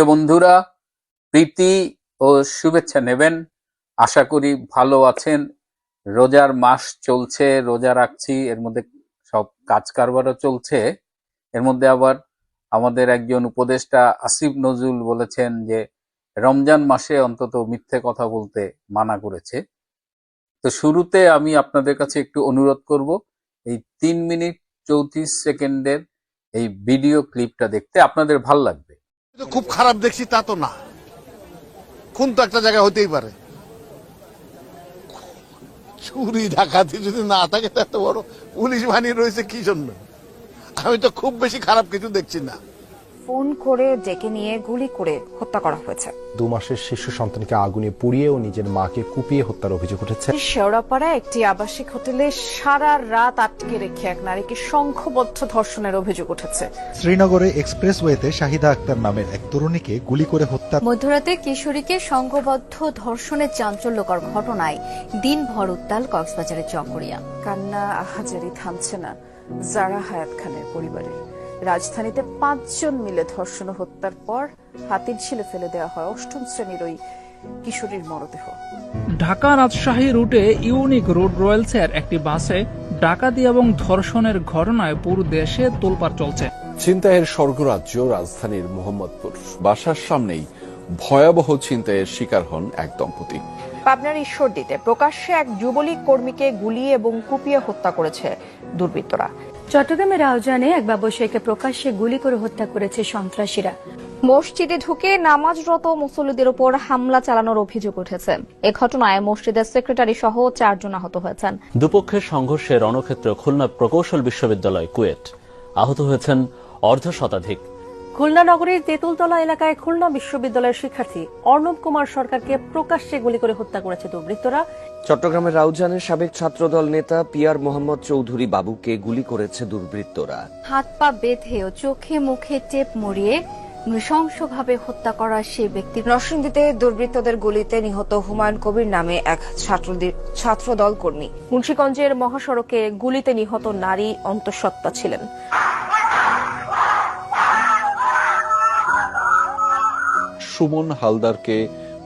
প্রিয় বন্ধুরা, প্রীতি ও শুভেচ্ছা নেবেন। আশা করি ভালো আছেন। রোজার মাস চলছে, রোজা রাখছি, এর মধ্যে সব কাজ কারবারও চলছে। এর মধ্যে আবার আমাদের একজন উপদেষ্টা আসিফ নজরুল বলেছেন যে, রমজান মাসে অন্তত মিথ্যে কথা বলতে মানা করেছে। তো শুরুতে আমি আপনাদের কাছে একটু অনুরোধ করব, এই তিন মিনিট চৌত্রিশ সেকেন্ডের এই ভিডিও ক্লিপটা দেখতে আপনাদের ভালো লাগবে। খুব খারাপ দেখছি তা তো না। খুন তো একটা জায়গায় হতেই পারে। চুরি, ডাকাতি যদি না থাকে তা এত বড় পুলিশ বাহিনী রয়েছে কি জন্য? আমি তো খুব বেশি খারাপ কিছু দেখছি না। ফোন করে ডেকে নিয়ে গুলি করে হত্যা করা হয়েছে। দু মাসের শিশু সন্তানকে আগুনে পুড়িয়ে ও নিজের মাকে কুপিয়ে হত্যার অভিযোগ উঠেছে। শেওড়াপাড়ায় একটি আবাসিক হোটেলে সারা রাত আটকে রেখে এক নারীকে সংঘবদ্ধ ধর্ষণের অভিযোগ উঠেছে। শ্রীনগরে এক্সপ্রেসওয়েতে শাহিদা আক্তার নামের এক তরুণীকে গুলি করে হত্যা মধ্যরাতে কিশোরীকে সংঘবদ্ধ ধর্ষণের চাঞ্চল্যকর ঘটনায় দিনভর উত্তাল কক্সবাজারের চকরিয়া। কান্না আহাজারি থামছে না। জারা হায়াত খানের পরিবারের রাজধানীতে পাঁচজন মিলে ধর্ষণ হত্যার পর হাতির ঝিলে ফেলে দেওয়া হয় অষ্টম শ্রেণির ওই কিশোরীর মরদেহ। ঢাকা রাজশাহী রুটে ইউনিক রোড রয়েলসের একটি বাসে ডাকাতি এবং ধর্ষণের ঘটনায় পুরো দেশে তোলপাড় চলছে। ছিনতাইয়ের স্বর্গরাজ্য রাজধানীর মোহাম্মদপুর। বাসার সামনেই ভয়াবহ ছিনতাইয়ের শিকার হন এক দম্পতি। পাবনার ঈশ্বরদীতে প্রকাশ্যে এক যুবলীগ কর্মীকে গুলি এবং কুপিয়ে হত্যা করেছে দুর্বৃত্তরা। চট্টগ্রামের আয়োজনে এক ব্যবসায়ীকে প্রকাশ্যে গুলি করে হত্যা করেছে সন্ত্রাসীরা। মসজিদে ঢুকে নামাজরত মুসল্লিদের উপর হামলা চালানোর অভিযোগ উঠেছে। এ ঘটনায় মসজিদের সেক্রেটারি সহ চারজন আহত হয়েছেন। দুপক্ষের সংঘর্ষে রণক্ষেত্র খুলনা প্রকৌশল বিশ্ববিদ্যালয় কুয়েট। আহত হয়েছেন অর্ধ শতাধিক। খুলনা নগরীর তেঁতুলতলা এলাকায় খুলনা বিশ্ববিদ্যালয়ের শিক্ষার্থী অর্ণব কুমার সরকারকে প্রকাশ্যে গুলি করে হত্যা করেছে দুর্বৃত্তরা। চট্টগ্রামের রাউজানের সাবেক ছাত্রদল নেতা পিয়ার মোহাম্মদ চৌধুরী বাবুকে গুলি করেছে দুর্বৃত্তরা। হাত পা বেঁধে ও চোখে মুখে টেপ মরিয়ে নৃশংসভাবে হত্যা করা সেই ব্যক্তি। নরসিংদীতে দুর্বৃত্তদের গুলিতে নিহত হুমায়ুন কবির নামে এক ছাত্রদের ছাত্রদল কর্মী। মুন্সীগঞ্জের মহাসড়কে গুলিতে নিহত নারী অন্তঃসত্ত্বা ছিলেন। সুমন হালদারকে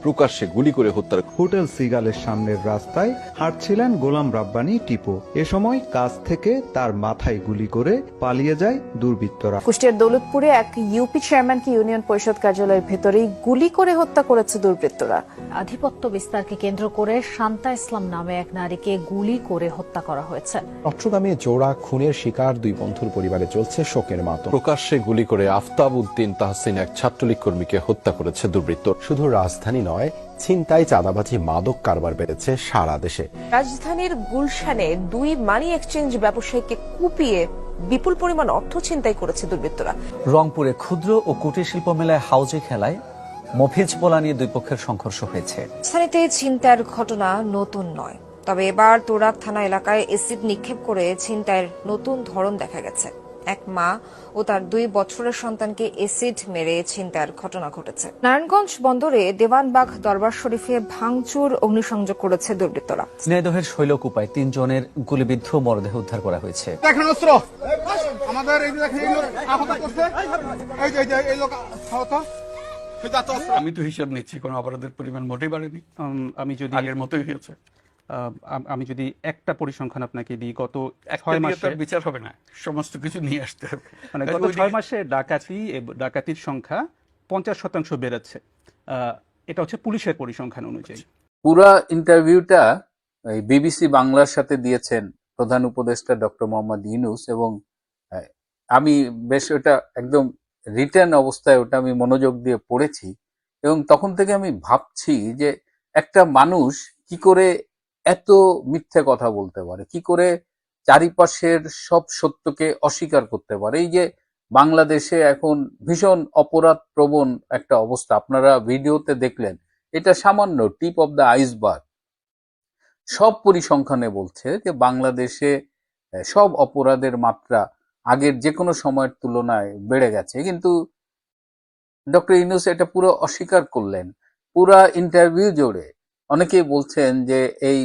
প্রকাশ্যে গুলি করে হত্যার হোটেল সিগালের সামনের রাস্তায় হাঁটছিলেন গোলাম রাব্বানি টিপু। এ সময় কাছ থেকে তার মাথায় গুলি করে পালিয়ে যায় দুর্বৃত্তরা। কুষ্টিয়ার দৌলতপুরে এক ইউপি চেয়ারম্যানকে ইউনিয়ন পরিষদ কার্যালয়ের ভেতরেই গুলি করে হত্যা করেছে দুর্বৃত্তরা। আধিপত্য বিস্তারকে কেন্দ্র করে শান্তা ইসলাম নামে এক নারীকে গুলি করে হত্যা করা হয়েছে। চট্টগ্রামে জোড়া খুনের শিকার দুই বন্ধুর পরিবারে চলছে শোকের মাতম। প্রকাশ্যে গুলি করে আফতাব উদ্দিন তাহসিন এক ছাত্রলীগ কর্মীকে হত্যা করেছে দুর্বৃত্ত। শুধু রাজধানী নয় ছিনতাই চাঁদাবাজি মাদক কারবার বেড়েছে সারা দেশে। রাজধানীর গুলশানে দুই মানি এক্সচেঞ্জ ব্যবসায়ীকে কুপিয়ে বিপুল পরিমাণ অর্থ ছিনতাই করেছে দুর্বৃত্তরা। রংপুরে ক্ষুদ্র ও কুটির শিল্প মেলায় হাউজে খেলায় মফিজ পোলা নিয়ে দুই পক্ষের সংঘর্ষ হয়েছে। স্থানীয়তে ছিনতাইয়ের ঘটনা নতুন নয়। তবে এবার তোরাক থানা এলাকায় এসিড নিক্ষেপ করে ছিনতাইয়ের নতুন ধরন দেখা গেছে। এক মা ও তার দুই বছরের সন্তানকে এসিড মেরে ছিনতাইয়ের ঘটনা ঘটেছে। নারায়ণগঞ্জ বন্দরে দেওয়ানবাগ দরবার শরীফে ভাঙচুর অগ্নিসংযোগ করেছে দুর্বৃত্তরা। স্নেহদহের শৈলকুপায় তিনজনের গুলিবিদ্ধ মরদেহ উদ্ধার করা হয়েছে। দেখেন অস্ত্র। আমাদের এই যে দেখেন এই লোক আহত করছে। এই যে এই লোক আহত। এটা তো অস্ত্র। আমি তো হিসাব নিচ্ছি কোনো অপরাধের পরিমাণ মোটেই বাড়েনি। আমি যদি আগের মতোই হয়েছে। আমি যদি একটা পরিসংখ্যান আপনাকে দিই গত ছয় মাসে বিচার হবে না। সমস্ত কিছু নিয়ে আসতে হবে। মানে গত ছয় মাসে ডাকাতি ডাকাতির সংখ্যা পঞ্চাশ শতাংশ বেড়েছে। এটা হচ্ছে পুলিশের পরিসংখ্যান অনুযায়ী। পুরা ইন্টারভিউটা বিবিসি বাংলার সাথে দিয়েছেন প্রধান উপদেষ্টা ডক্টর মোহাম্মদ ইউনুস এবং আমি বেশ ওটা একদম রিটার্ন অবস্থায় ওটা আমি মনোযোগ দিয়ে পড়েছি এবং তখন থেকে আমি ভাবছি যে একটা মানুষ কি করে এত মিথ্যে কথা বলতে পারে। কি করে চারিপাশের সব সত্যকে অস্বীকার করতে পারে? এই যে বাংলাদেশে এখন ভীষণ অপরাধ প্রবণ একটা অবস্থা। আপনারা ভিডিওতে দেখলেন, এটা সামান্য টিপ অফ দ্য আইসবার্গ। সব পরিসংখ্যানে বলছে যে বাংলাদেশে সব অপরাধের মাত্রা আগের যে কোনো সময়ের তুলনায় বেড়ে গেছে। কিন্তু ডক্টর ইউনুস এটা পুরো অস্বীকার করলেন। পুরা ইন্টারভিউ জুড়ে অনেকেই বলছেন যে এই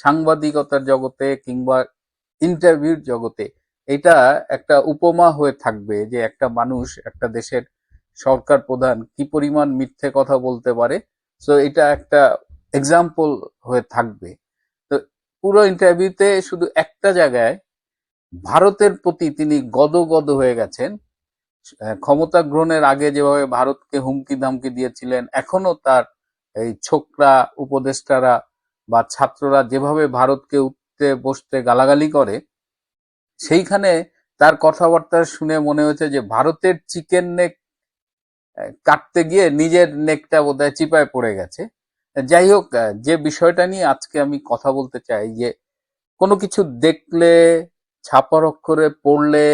সাংবাদিকতার জগতে কিংবা ইন্টারভিউর জগতে এটা একটা উপমা হয়ে থাকবে যে একটা মানুষ, একটা দেশের সরকার প্রধান কি পরিমাণ মিথ্যে কথা বলতে পারে। সো এটা একটা এক্সাম্পল হয়ে থাকবে। তো, পুরো ইন্টারভিউতে শুধু একটা জায়গায় ভারতের প্রতি তিনি গদগদ হয়ে গেছেন। ক্ষমতা গ্রহণের আগে যেভাবে ভারতকে হুমকি ধামকি দিয়েছিলেন, এখনও তার এই ছোকরা, উপদেষ্টারা বা ছাত্ররা যেভাবে ভারতকে উঠতে বসতে গালাগালি করে, সেইখানে তার কথাবার্তা শুনে মনে হয়েছে যে ভারতের চিকেন নেক কাটতে গিয়ে নিজের নেকটা বোধহয় চিপায় পড়ে গেছে। যাই হোক যে বিষয়টা নিয়ে আজকে আমি কথা বলতে চাই যে কোনো কিছু দেখলে ছাপার অক্ষরে পড়লে,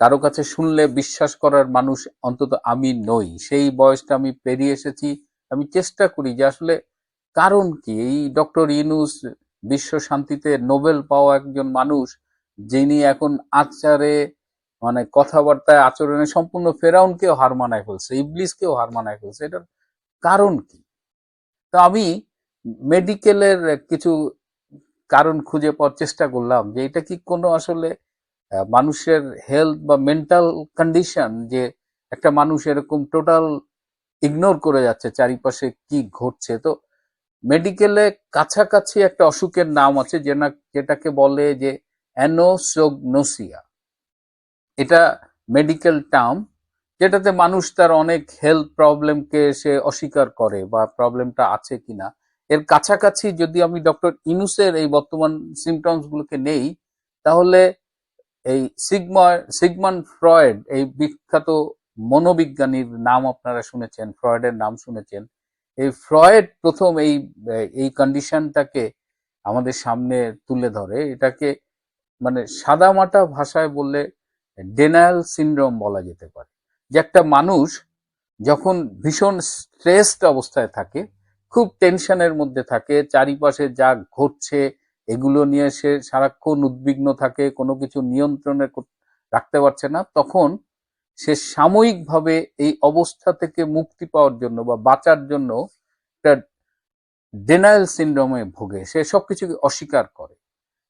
কারও কাছে শুনলে বিশ্বাস করার মানুষ অন্তত আমি নই। সেই বয়সটা আমি পেরিয়ে এসেছি। আমি চেষ্টা করি যে আসলে কারণ কি? এই ডক্টর ইনুস বিশ্ব শান্তিতে নোবেল পাওয়া একজন মানুষ যিনি এখন আচারে মানে কথাবার্তায়, আচরণে সম্পূর্ণ ফেরাউনকেও হার মানায় ফেলছে, ইবলিসকেও হার মানায় ফেলছে। এটার কারণ কি? তো আমি মেডিকেলের কিছু কারণ খুঁজে পাওয়ার চেষ্টা করলাম যে এটা কি কোনো আসলে মানুষের হেলথ বা মেন্টাল কন্ডিশন যে একটা মানুষ এরকম টোটাল ইগনোর করে যাচ্ছে, চারিপাশে কি ঘটছে। তো মেডিকেলে কাছাকাছি একটা অসুখের নাম আছে যে না যেটাকে বলে যে অ্যানোসোগনোসিয়া এটা মেডিকেল টার্ম যেটাতে মানুষ তার অনেক হেলথ প্রবলেমকে সে অস্বীকার করে বা প্রবলেমটা আছে কিনা। এর কাছাকাছি যদি আমি ডক্টর ইনুসের এই বর্তমান সিমটমস গুলোকে নেই, তাহলে এই সিগময় সিগমান ফ্রয়েড, এই বিখ্যাত মনোবিজ্ঞানীর নাম আপনারা শুনেছেন, ফ্রয়েডের নাম শুনেছেন। এই ফ্রয়েড প্রথম এই এই কন্ডিশনটাকে আমাদের সামনে তুলে ধরে। এটাকে মানে সাদামাটা ভাষায় বললে ডেনায়াল সিনড্রোম বলা যেতে পারে। যে একটা মানুষ যখন ভীষণ স্ট্রেসড অবস্থায় থাকে, খুব টেনশনের মধ্যে থাকে, চারিপাশে যা ঘটছে এগুলো নিয়ে সে সারাক্ষণ উদ্বিগ্ন থাকে, কোনো কিছু নিয়ন্ত্রণে রাখতে পারছে না, তখন সে সাময়িকভাবে এই অবস্থা থেকে মুক্তি পাওয়ার জন্য বা বাঁচার জন্য একটা ডেনায়াল সিনড্রোমে ভোগে। সে সব কিছুকে অস্বীকার করে।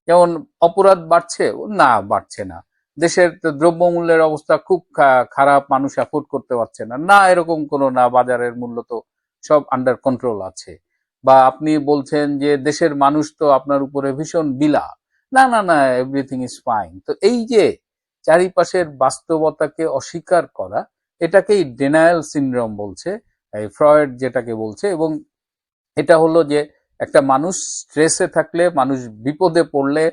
যেমন অপরাধ বাড়ছে, না বাড়ছে না। দেশের দ্রব্যমূল্যের অবস্থা খুব খারাপ, মানুষ অ্যাফোর্ড করতে পারছে না। না, এরকম কোনো না, বাজারের মূল্য তো সব আন্ডার কন্ট্রোল আছে। বা আপনি বলছেন যে দেশের মানুষ তো আপনার উপরে ভীষণ বিলা। না না না এভরিথিং ইজ ফাইন তো এই যে চারিপাশের বাস্তবতাকে অস্বীকার করা, এটাকেই ডেনায়াল সিনড্রোম বলছে ফ্রয়েড যেটাকে বলছে, এবং এটা হলো যে একটা মানুষ স্ট্রেসে থাকলে, মানুষ বিপদে পড়লে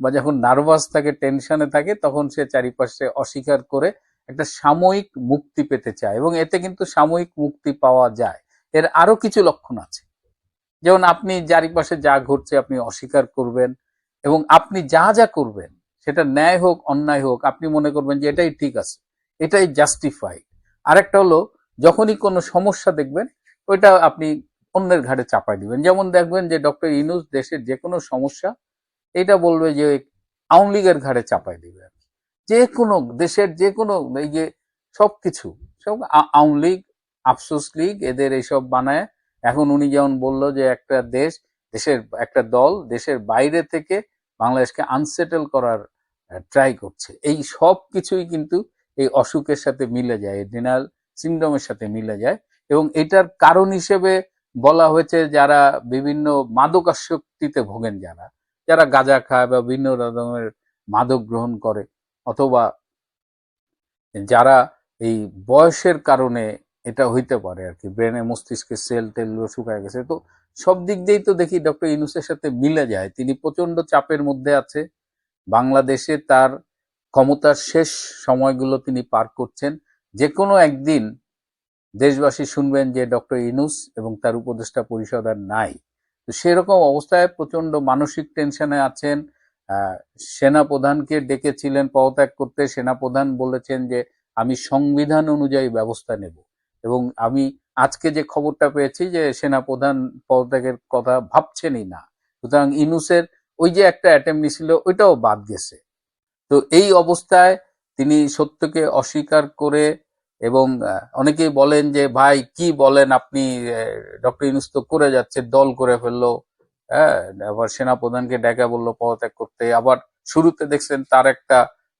বা যখন নার্ভাস থাকে টেনশনে থাকে, তখন সে চারিপাশে অস্বীকার করে একটা সাময়িক মুক্তি পেতে চায়, এবং এতে কিন্তু সাময়িক মুক্তি পাওয়া যায়। এর আরও কিছু লক্ষণ আছে। যেমন আপনি চারিপাশে যা ঘটছে আপনি অস্বীকার করবেন, এবং আপনি যা যা করবেন সেটা ন্যায় হোক, অন্যায় হোক, আপনি মনে করবেন যে এটাই ঠিক আছে, এটাই জাস্টিফাইড আরেকটা হলো, যখনই কোনো সমস্যা দেখবেন, ওইটা আপনি অন্যের ঘাড়ে চাপাই দিবেন। যেমন দেখবেন যে ডক্টর ইনুস দেশের যে কোনো সমস্যা, এটা বলবে যে আওয়ামী লীগের ঘাড়ে চাপাই দিবে। যে কোনো দেশের যে কোনো এই যে সব আ- আওয়ামী লীগ, আফসোস লীগ, এদের এইসব বানায়। এখন উনি যেমন বলল যে একটা দেশ, দেশের একটা দল, দেশের বাইরে থেকে বাংলাদেশকে আনসেটেল করার ট্রাই করছে। এই সব কিছুই কিন্তু এই অসুখের সাথে মিলে যায় ডিনাল সিন্ড্রোমের সাথে মিলে যায় এবং এটার কারণ হিসেবে বলা হয়েছে যারা বিভিন্ন মাদকাসক্তিতে ভোগেন যারা যারা গাঁজা খায় বা বিভিন্ন রকমের মাদক গ্রহণ করে অথবা যারা এই বয়সের কারণে এটা হইতে পারে আর কি। ব্রেনে মস্তিষ্কে সেল টেল শুকায় গেছে। তো সব দিক দিয়েই তো দেখি ডক্টর ইনুসের সাথে মিলে যায়। তিনি প্রচণ্ড চাপের মধ্যে আছে। বাংলাদেশে তার ক্ষমতার শেষ সময়গুলো তিনি পার করছেন। যে কোনো একদিন দেশবাসী শুনবেন যে ডক্টর ইনুস এবং তার উপদেষ্টা পরিষদ আর নাই। তো সেরকম অবস্থায় প্রচণ্ড মানসিক টেনশনে আছেন। সেনাপ্রধানকে ডেকেছিলেন পদত্যাগ করতে। সেনাপ্রধান বলেছেন যে, আমি সংবিধান অনুযায়ী ব্যবস্থা নেব এবং আমি আজকে যে খবরটা পেয়েছি যে সেনাপ্রধান পদত্যাগের কথা ভাবছেনই না। সুতরাং ইনুসের ওই যে একটা অ্যাটেম্প নিছিল ওইটাও বাদ গেছে। তো এই অবস্থায় তিনি সত্যকে অস্বীকার করে এবং অনেকেই বলেন যে, ভাই, কি বলেন আপনি? ডক্টর ইনুস তো করে যাচ্ছে, দল করে ফেলল। হ্যাঁ আবার সেনাপ্রধানকে ডেকে বলল পদত্যাগ করতে। আবার শুরুতে দেখছেন তার একটা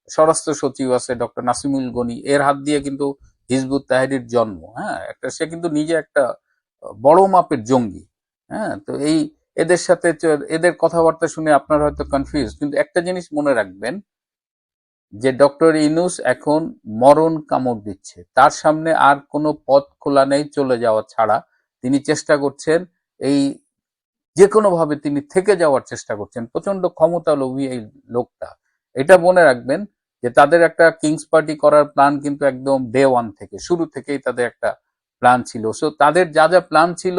স্বরাষ্ট্র সচিব আছে, ডক্টর নাসিমুল গনি। এর হাত দিয়ে কিন্তু হিজবুত তাহারির জন্ম হ্যাঁ? একটা, সে কিন্তু নিজে একটা বড় মাপের জঙ্গি হ্যাঁ? তো এই এদের সাথে এদের কথাবার্তা শুনে আপনার হয়তো কনফিউজ কিন্তু একটা জিনিস মনে রাখবেন, যে ডক্টর ইনুস এখন মরণ কামড় দিচ্ছে। তার সামনে আর কোনো পথ খোলা নেই চলে যাওয়া ছাড়া। তিনি চেষ্টা করছেন এই যে কোনো ভাবে তিনি থেকে যাওয়ার চেষ্টা করছেন। প্রচণ্ড ক্ষমতা লোভী এই লোকটা। এটা মনে রাখবেন যে তাদের একটা কিংস পার্টি করার প্ল্যান কিন্তু একদম ডে ওয়ান থেকে, শুরু থেকেই তাদের একটা প্ল্যান ছিল। সো তাদের যা যা প্ল্যান ছিল,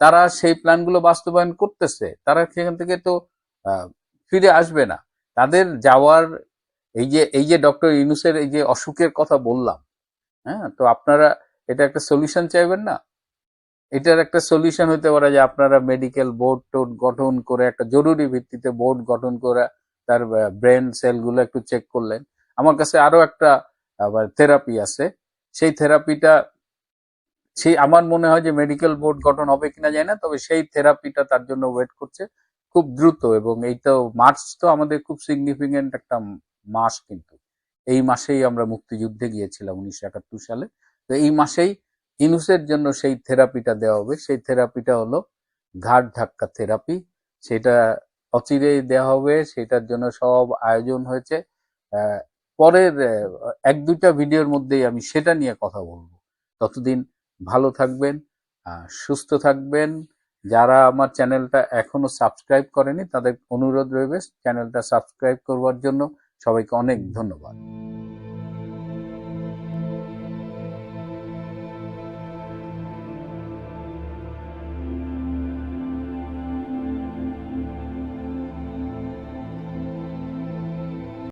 তারা সেই প্ল্যানগুলো বাস্তবায়ন করতেছে। তারা সেখান থেকে তো ফিরে আসবে না। তাদের যাওয়ার, এই যে এই যে ডক্টর ইউনুসের এই যে অসুখের কথা বললাম হ্যাঁ তো আপনারা, এটা একটা সলিউশন চাইবেন না? এটার একটা সলিউশন হতে পারে যে আপনারা মেডিকেল বোর্ড টোর্ড গঠন করে, একটা জরুরি ভিত্তিতে বোর্ড গঠন করে, তার ব্রেন সেলগুলো একটু চেক করলেন। আমার কাছে আরও একটা, আবার থেরাপি আছে। সেই থেরাপিটা সেই আমার মনে হয় যে মেডিকেল বোর্ড গঠন হবে কিনা যায় না, তবে সেই থেরাপিটা তার জন্য ওয়েট করছে। খুব দ্রুত এবং এই তো মার্চ তো আমাদের খুব সিগনিফিকেন্ট একটা মাস কিন্তু। এই মাসেই আমরা মুক্তিযুদ্ধে গিয়েছিলাম উনিশশো একাত্তর সালে। তো এই মাসেই ইনুসের জন্য সেই থেরাপিটা দেওয়া হবে। সেই থেরাপিটা হলো ঘাট ধাক্কা থেরাপি সেটা অচিরেই দেওয়া হবে। সেটার জন্য সব আয়োজন হয়েছে। পরের এক দুইটা ভিডিওর মধ্যেই আমি সেটা নিয়ে কথা বলব। ততদিন ভালো থাকবেন সুস্থ থাকবেন। যারা আমার চ্যানেলটা এখনও সাবস্ক্রাইব করেনি, তাদের অনুরোধ রইবে চ্যানেলটা সাবস্ক্রাইব করবার জন্য। সবাইকে অনেক ধন্যবাদ।